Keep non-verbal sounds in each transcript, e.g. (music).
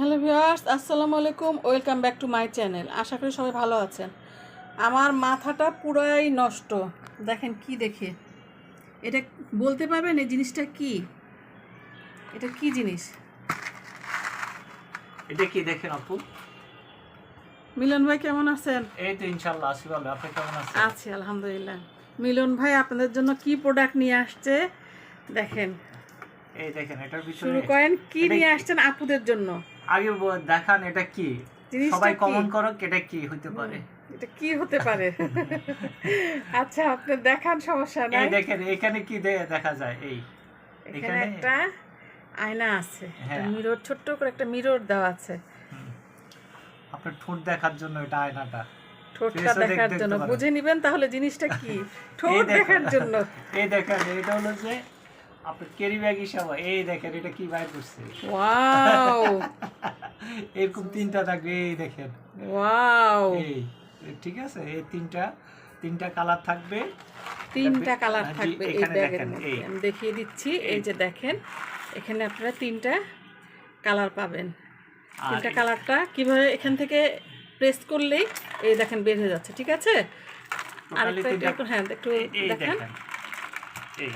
Hello viewers আসসালামু আলাইকুম welcome back to my channel. আশা করি সবাই ভালো আছেন। আমার মাথাটা পুরাই নষ্ট। দেখেন কি দেখে। এটা বলতে পারবেন এই জিনিসটা কি? এটা কি জিনিস? এটা কি দেখেন আপু? মিলন ভাই কেমন আছেন? এই তো ইনশাল্লাহ আসি ভালো। আপনি কেমন আছেন? আছি আলহামদুলিল্লাহ। মিলন ভাই আপনাদের জন্য কি প্রোডাক্ট নিয়ে আসছে? দেখেন। এই দেখেন এটার ভিতরে শুরু করেন কি নিয়ে আসছেন আপুদের জন্য? আগে দেখান এটা কি? সবাই? কমন করো এটা কি হইতে পারে। এটা কি হতে পারে? (laughs) আচ্ছা আপনি দেখান সমস্যা এই নাই। দেখেন এখানে কি দেখা যায়? এই এখানে একটা আয়না আছে হ্যাঁ। মিরর ছোট্ট করে একটা মিরর দেওয়া আছে। আপনার ঠোঁট দেখার জন্য এটা আয়নাটা। ঠোঁটটা দেখার জন্য। বুঝে নিবেন তাহলে জিনিসটা কি? (laughs) ঠোঁট দেখার জন্য। এই দেখেন এটা হলো যে আপনার ক্যারি ব্যাগ হিসাবে এই দেখেন এটা কি বাইর করছে। ওয়াও (laughs) এরকম তিনটা থাকবে এই দেখেন। ওয়াও এই ঠিক আছে এই তিনটা তিনটা কালার থাকবে। তিনটা কালার থাকবে এই ব্যাগের দেখেন, মধ্যে। আমি দেখিয়ে দিচ্ছি এই। যে দেখেন এখানে আপনারা তিনটা কালার পাবেন। আর তিনটা কালারটা কীভাবে এখান থেকে প্রেস করলেই এই দেখেন বের হয়ে যাচ্ছে ঠিক আছে? আরেকটা একটু হ্যাঁ একটু দেখেন। এই।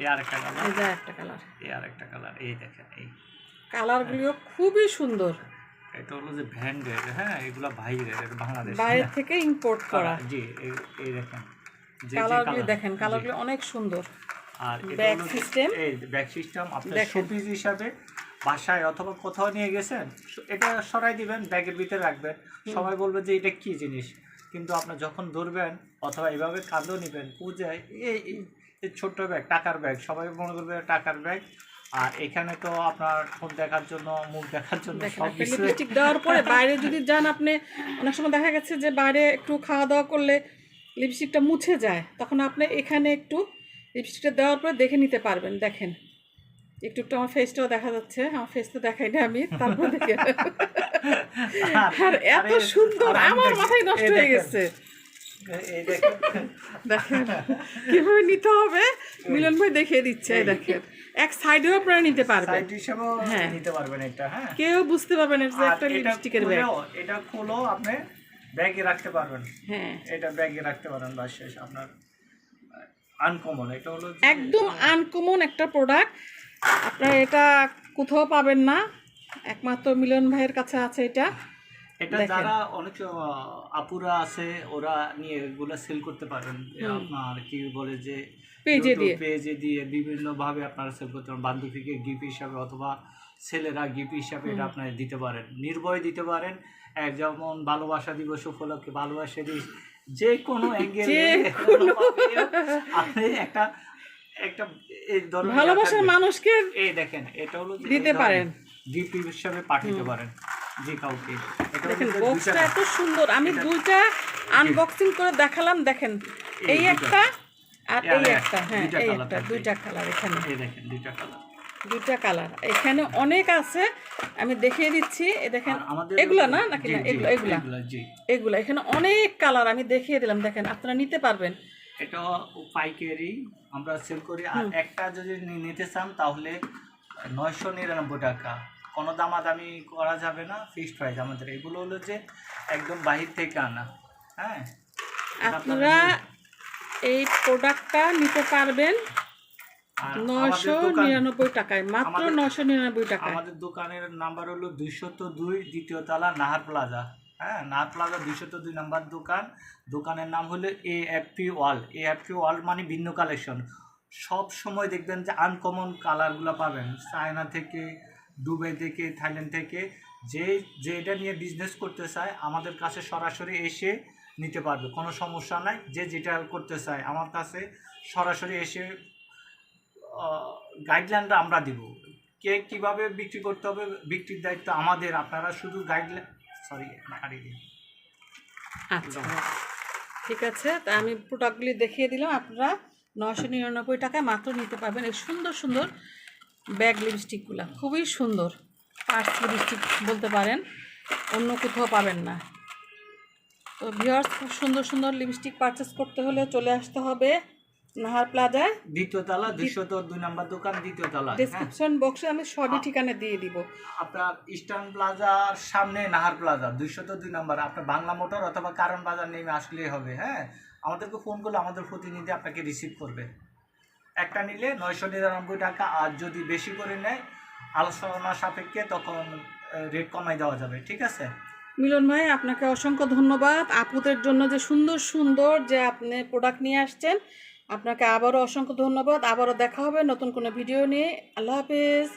এই আরেকটা কালার এই যে একটা কালার এই আরেকটা কালার এই দেখেন এই। কালারগুলিও খুবই সুন্দর। এটা হলো যে হ্যাঁ এগুলো বাইরের এটা বাংলাদেশ বাইরে থেকে ইম্পোর্ট করা। জি এই এই দেখেন যে যে কালারগুলি দেখেন কালারগুলি অনেক সুন্দর। আর। এই সিস্টেম আপনার শোপিস হিসাবে বাসায় অথবা কোথাও নিয়ে গেছেন এটা সরাই দিবেন ব্যাগের ভিতরে রাখবেন। সবাই বলবে যে এটা কি জিনিস? কিন্তু আপনি যখন ধরবেন অথবা এভাবে কাঁধেও নেবেন পূজায় এই ছোট্ট ব্যাগ টাকার ব্যাগ সবাই মনে করবে টাকার ব্যাগ আর এখানে তো আপনার ঠোঁট দেখার জন্য মুখ দেখার জন্য সব লিপস্টিক দেওয়ার পরে বাইরে যদি যান আপনি অনেক সময় দেখা গেছে যে বাইরে একটু খাওয়া দাওয়া করলে লিপস্টিকটা মুছে যায় তখন আপনি এখানে একটু লিপস্টিকটা দেওয়ার পরে দেখে নিতে পারবেন দেখেন। একটু একটু আমার ফেসটাও দেখা যাচ্ছে আমার ফেস তো দেখাই না আমি তারপর দেখে। আর এত সুন্দর আমার মাথায় নষ্ট হয়ে গেছে। দেখেন। কীভাবে নিতে হবে? মিলন ভাই দেখিয়ে দিচ্ছে এই দেখেন। এক সাইডেও আপনারা নিতে পারবেন। হ্যাঁ। নিতে পারবেন এটা হ্যাঁ। কেউ বুঝতে পারবেন না একটা লিপস্টিকের ব্যাগ এটা খুলো আপনি ব্যাগে রাখতে পারবেন। হ্যাঁ। এটা ব্যাগে রাখতে শেষ। আপনার আনকমন এটা হলো একদম আনকমন একটা প্রোডাক্ট আপনারা এটা কোথাও পাবেন না। একমাত্র মিলন ভাইয়ের কাছে আছে এটা। এটা যারা অনেক আপুরা আছে ওরা নিয়ে এগুলো সেল করতে পারেন। আপনার কি বলে যে পেজে দিয়ে। পেজে দিয়ে বিভিন্ন ভাবে আপনারা সেল করতে পারেন। বান্ধবীকে গিফট হিসাবে অথবা ছেলেরা গিফট হিসাবে এটা আপনারা দিতে পারেন। নির্ভয় দিতে পারেন। এক যেমন ভালোবাসা দিবস উপলক্ষে ভালোবাসা দিবস যে কোনো অ্যাঙ্গেল আপনি একটা একটা এই ধরনের ভালোবাসার মানুষকে এই দেখেন এটা হলো দিতে পারেন। গিফট হিসাবে পাঠাতে পারেন। যে কাউকে। দেখেন বক্সটা এত সুন্দর। আমি দুইটা আনবক্সিং করে দেখালাম দেখেন। এই একটা আর আর এই একটা, একটা হ্যাঁ এই একটা দুইটা কালার এখানে। দেখেন দুইটা কালার দুইটা কালার এখানে অনেক আছে আমি দেখিয়ে দিচ্ছি। দেখেন এগুলা না নাকি না? এগুলা এখানে অনেক কালার আমি দেখিয়ে দিলাম দেখেন আপনারা নিতে পারবেন। এটা পাইকারি আমরা সেল করি। আর একটা যদি নিতে চান তাহলে নয়শো নিরানব্বই টাকা। কোনো দামাদামি করা যাবে না ফিক্সড প্রাইস আমাদের। এগুলো হলো যে একদম বাহির থেকে আনা হ্যাঁ? আপনারা এই প্রোডাক্টটা নিতে পারবেন দোকান- নিরানব্বই টাকায় মাত্র আমাদের- নিরানব্বই টাকায়। আমাদের দোকানের নাম্বার হলো দুইশত দুই দ্বিতীয় তলা নাহার প্লাজা হ্যাঁ নাহার প্লাজা দুইশত দুই নাম্বার দোকান। দোকানের নাম হলো A F P wall A F P wall মানে ভিন্ন কালেকশন সব সময় দেখবেন যে আনকমন কালারগুলো পাবেন। চায়না থেকে দুবাই থেকে, থাইল্যান্ড থেকে, যে যে এটা নিয়ে বিজনেস করতে চায়, আমাদের কাছে সরাসরি এসে নিতে পারবে। কোনো সমস্যা নাই, যে যেটা করতে চায়, আমার কাছে সরাসরি এসে গাইডলাইনটা আমরা দিব। কে কীভাবে বিক্রি করতে হবে, বিক্রির দায়িত্ব আমাদের। আপনারা শুধু গাইডলাইন সরি হারিয়ে দিন আচ্ছা ঠিক আছে। তা আমি প্রোডাক্টগুলি দেখিয়ে দিলাম। আপনারা নশো নিরানব্বই টাকায় মাত্র নিতে পারবেন। এই সুন্দর সুন্দর ব্যাগ লিপস্টিকগুলো। খুবই সুন্দর। পার্স লিপস্টিক বলতে পারেন অন্য কোথাও পাবেন না। তো ভিওর্স খুব সুন্দর সুন্দর লিপস্টিক পারচেস করতে হলে চলে আসতে হবে নাহার প্লাজায়। দ্বিতীয় তলা দুইশত দুই নাম্বার দোকান দ্বিতীয় তলা ডেসক্রিপশন বক্সে আমি সবই ঠিকানা দিয়ে দিব। আপনার ইস্টার্ন প্লাজার সামনে নাহার প্লাজা দুইশত দুই নাম্বার। আপনার বাংলা মোটর অথবা কারণ বাজার নেমে আসলেই হবে হ্যাঁ। আমাদেরকে ফোন করলে আমাদের প্রতিনিধি আপনাকে রিসিভ করবে। একটা নিলে নয়শো নিরানব্বই টাকা, আর যদি বেশি করে নেয় আলোচনা সাপেক্ষে তখন রেট কমাই দেওয়া যাবে, ঠিক আছে? মিলন ভাই, আপনাকে অসংখ্য ধন্যবাদ। আপুদের জন্য যে সুন্দর সুন্দর যে আপনি প্রোডাক্ট নিয়ে আসছেন, আপনাকে আবারও অসংখ্য ধন্যবাদ। আবারও দেখা হবে নতুন কোনো ভিডিও নিয়ে। আল্লাহ হাফেজ।